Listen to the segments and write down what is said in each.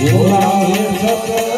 બોલાવે સતગુરુ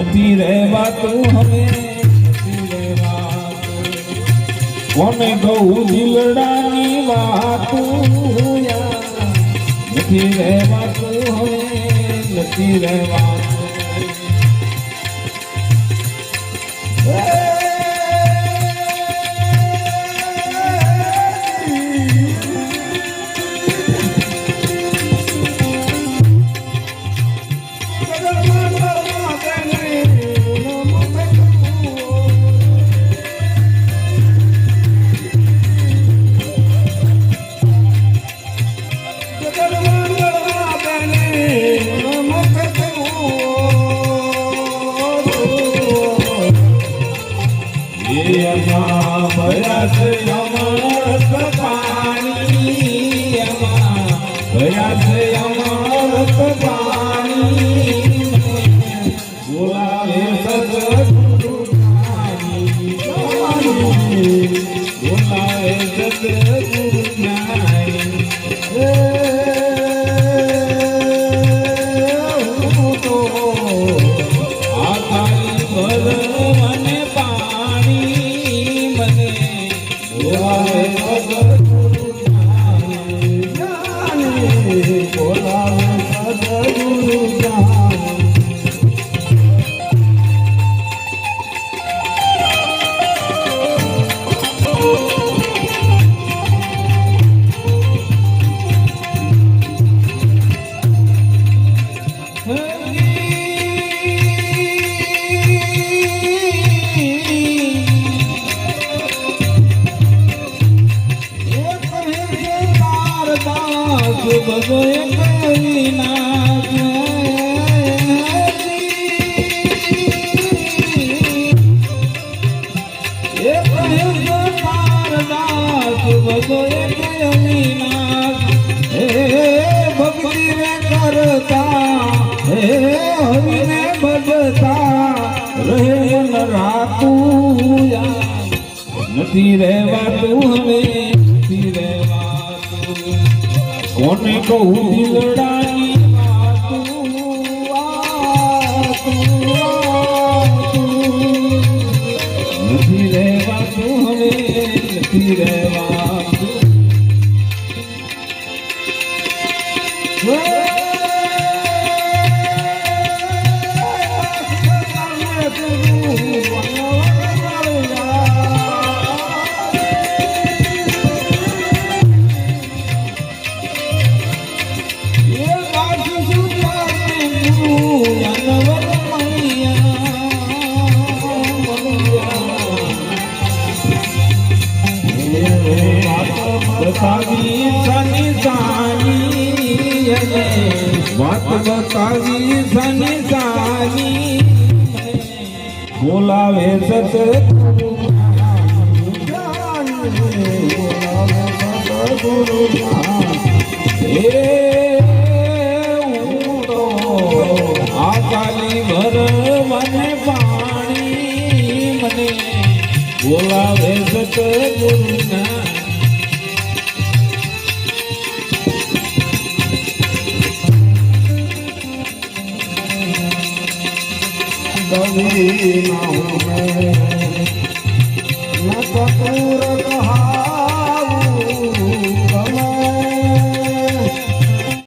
નથી રહેવાતું હવે કોને કહું દિલડાની વાતું. નથી રહેવાતું હવે નથી રહેવાતું એમાં ભયાસ અમરસ પાણી ભયાસ અમરસ પાણી બોલાવે જ્ઞાની હરિને ભજતા રહે ન યાર. નથી રહેવાતું હવે કોને કહું? દિલડાની નથી રહેવાતું. વાત બતાવી સની સાની બોલાવે સત ગુરુ આ કાલી ભર મને પાણી મને. બોલાવે કવિ ના હું ન કપૂર